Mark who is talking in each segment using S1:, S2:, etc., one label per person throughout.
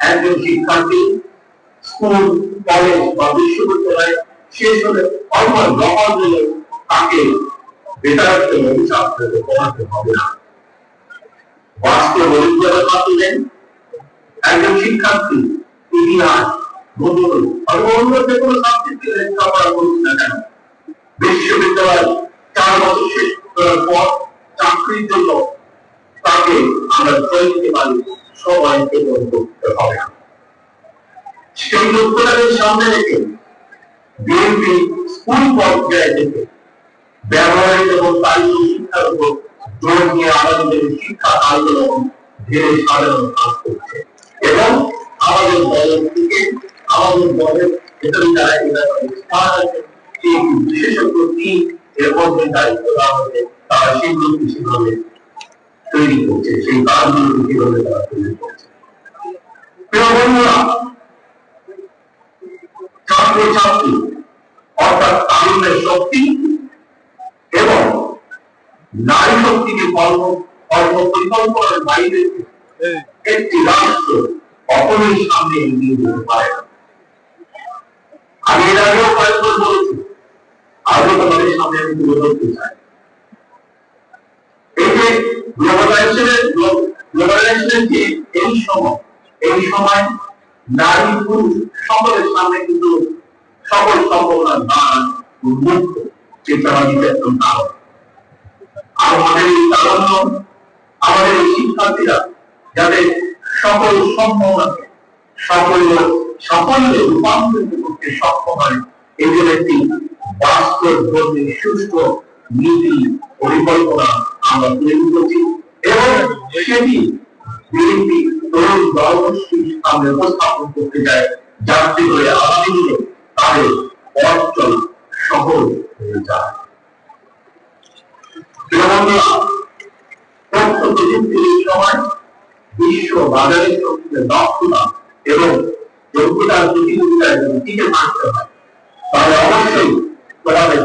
S1: একজন শিক্ষার্থী অভিজ্ঞতা স্কুল, কলেজ বা বিশ্ববিদ্যালয় শেষ হলে তাকে বেকারত্ব অভিশাপ হবে না। বাস্তব মাধ্যমে একজন শিক্ষার্থী, ইতিহাস, ভূগোল অথবা অন্য যে কোনো সাবজেক্টে লেখাপড়া করুক না কেন? বিশ্ববিদ্যালয় চার বছর শেষ করার পর চাকরির জন্য তাকে আমরা জয় দিতে পারি সবাইকে করতে হবে সেই লক্ষ্যটাকে সামনে রেখে বিএনপি স্কুল পর্যায়ে থেকে ব্যবহারিক এবং কারিগরি শিক্ষার উপর জোর দিয়ে আমাদের শিক্ষা আন্দোলন ধীরে সাধারণ কাজ করছে। এবং আমাদের দলের থেকে আমাদের দলের ভেতরে যারা স্থান আছে সেই বিশেষজ্ঞ টিম এর মধ্যে দায়িত্ব দেওয়া হয়েছে তারা সেগুলোকে সেভাবে তৈরি করছে সেই কীভাবে তারা তৈরি করছে। প্রিয় বন্ধুরা ছাত্রছাত্রী অর্থাৎ শক্তি এবং নারী শক্তিকে কর্ম কর্ম পরিকল্পনার বাইরে একটি রাষ্ট্র কখনোই সামনে এগিয়ে যেতে পারে। না আমি এর আগেও কয়েকবার বলেছি আরও তোমাদের সামনে আমি তুলে ধরতে চাই। এই সময় এই সময় নারী পুরুষ সকলের সামনে কিন্তু সকল সম্ভাবনার দ্বার উন্মুক্ত একদম আর আমাদের এই আমাদের এই শিক্ষার্থীরা যাতে সকল সম্ভাবনাকে সকল সাফল্যে রূপান্তরিত করতে সক্ষম হয়। এই জন্য একটি বাস্তব সুস্থ নীতি পরিকল্পনা আমরা তৈরি করছি এবং সেটি বিএনপি তরুণ দলগোষ্ঠীর সামনে উপস্থাপন করতে চায় যাতে করে আগামী দিনে তাদের বিশ্ব বাজারের সঙ্গে দক্ষতা এবং যোগ্যতার প্রতিযোগিতায় যদি টিকে থাকতে হয়। তাহলে অবশ্যই তোমাদের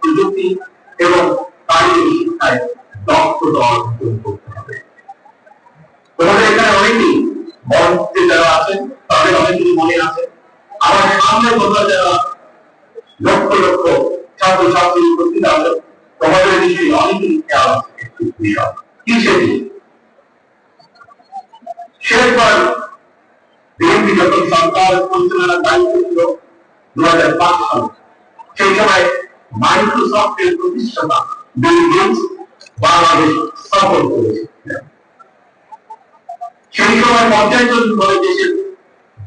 S1: প্রযুক্তি এবং কারিগরি শিক্ষায় করতে হবে। তোমাদের এখানে অনেকেই যারা আছেন, তাদের মনে আছে আমার সামনে যারা লক্ষ লক্ষ ছাত্র ছাত্রী উপস্থিত আছে তোমাদের খেয়াল আছে কি সেটি শেষবার বিএনপি যখন সরকার পরিচালনার দায়িত্ব ছিল দু হাজার পাঁচ সালে, সেই সময় মাইক্রোসফটের প্রতিষ্ঠাতা বিল গেটস বাংলাদেশ সফর করেছিলেন সেই সময় পঞ্চায়েত করে দেশের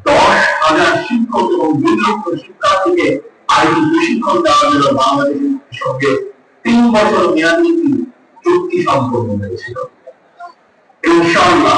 S1: দশ হাজার শিক্ষক এবং দুই লক্ষ শিক্ষার্থীকে আইনি প্রশিক্ষণ দেওয়ার জন্য বাংলাদেশের সঙ্গে। তিন বছর মেয়াদী চুক্তি সম্পন্ন হয়েছিল। ইনশাআল্লাহ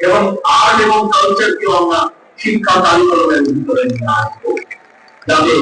S1: এবং আর্ট এবং কালচারকেও আমরা শিক্ষা কারিকুলামের ভিতরে নিয়ে আসব যাতে